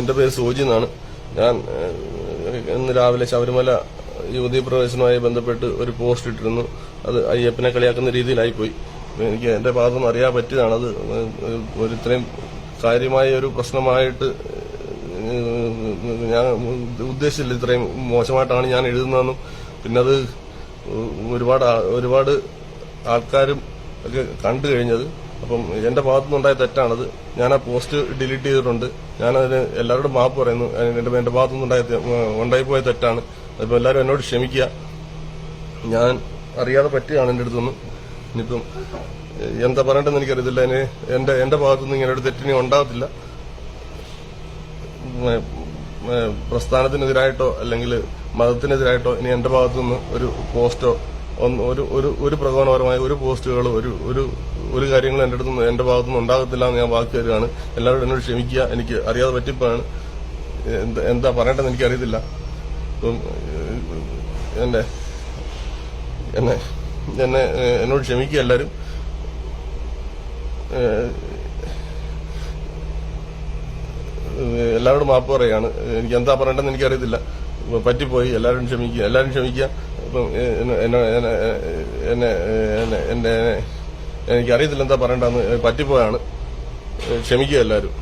എന്റെ പേര് സൂചി എന്നാണ്. ഞാൻ ഇന്ന് രാവിലെ ശബരിമല യുവതി പ്രവേശനവുമായി ബന്ധപ്പെട്ട് ഒരു പോസ്റ്റ് ഇട്ടിരുന്നു. അത് അയ്യപ്പനെ കളിയാക്കുന്ന രീതിയിലായിപ്പോയി. എനിക്ക് എന്റെ ഭാഗത്തുനിന്ന് അറിയാൻ പറ്റിയതാണ് അത്. ഒരു ഇത്രയും കാര്യമായ ഒരു പ്രശ്നമായിട്ട് ഞാൻ ഉദ്ദേശിച്ചില്ല ഇത്രയും മോശമായിട്ടാണ് ഞാൻ എഴുതുന്നതെന്നും. പിന്നെ അത് ഒരുപാട് ഒരുപാട് ആൾക്കാരും ഒക്കെ കണ്ടു കഴിഞ്ഞത്. അപ്പം എന്റെ ഭാഗത്തുനിന്നുണ്ടായ തെറ്റാണത്. ഞാൻ ആ പോസ്റ്റ് ഡിലീറ്റ് ചെയ്തിട്ടുണ്ട്. ഞാൻ അതിന് എല്ലാവരോടും മാപ്പ് പറയുന്നു. എന്റെ എന്റെ ഭാഗത്തുനിന്നുണ്ടായ ഉണ്ടായി പോയ തെറ്റാണ്. അതിപ്പോ എല്ലാവരും എന്നോട് ക്ഷമിക്കുക. ഞാൻ അറിയാതെ പറ്റിയാണ് എന്റെ അടുത്തൊന്നും. ഇനിയിപ്പം എന്താ പറയണ്ടെന്ന് എനിക്കറിയത്തില്ല. അതിന് എന്റെ എന്റെ ഭാഗത്തുനിന്ന് ഇങ്ങനെ ഒരു തെറ്റിനി ഉണ്ടാകത്തില്ല പ്രസ്ഥാനത്തിനെതിരായിട്ടോ അല്ലെങ്കിൽ മതത്തിനെതിരായിട്ടോ ഇനി എന്റെ ഭാഗത്തുനിന്ന് ഒരു പോസ്റ്റോ ഒരു ഒരു ഒരു പ്രകോപനപരമായ ഒരു പോസ്റ്റുകളോ ഒരു ഒരു ഒരു കാര്യങ്ങളും എന്റെ അടുത്ത് എന്റെ ഭാഗത്തുനിന്ന് ഉണ്ടാകത്തില്ല എന്ന് ഞാൻ വാക്ക് തരികയാണ്. എല്ലാവരും എന്നോട് ക്ഷമിക്കുക. എനിക്ക് അറിയാതെ പറ്റിപ്പോഴാണ് എന്താ പറയേണ്ടതെന്ന് എനിക്കറിയത്തില്ല. ഏഹ്, എന്നെ എന്നെ എന്നെ എന്നോട് ക്ഷമിക്കുക എല്ലാവരും. എല്ലാവരോടും മാപ്പ് പറയുകയാണ്. എനിക്ക് എന്താ പറയേണ്ടതെന്ന് എനിക്കറിയത്തില്ല. പറ്റിപ്പോയി. എല്ലാവരും ക്ഷമിക്കുക. എല്ലാവരും ക്ഷമിക്കുക. എന്നെ എന്നെ എനിക്കറിയത്തില്ല എന്താ പറയണ്ടെന്ന് പറ്റിപ്പോയാണ്. ക്ഷമിക്കുക എല്ലാവരും.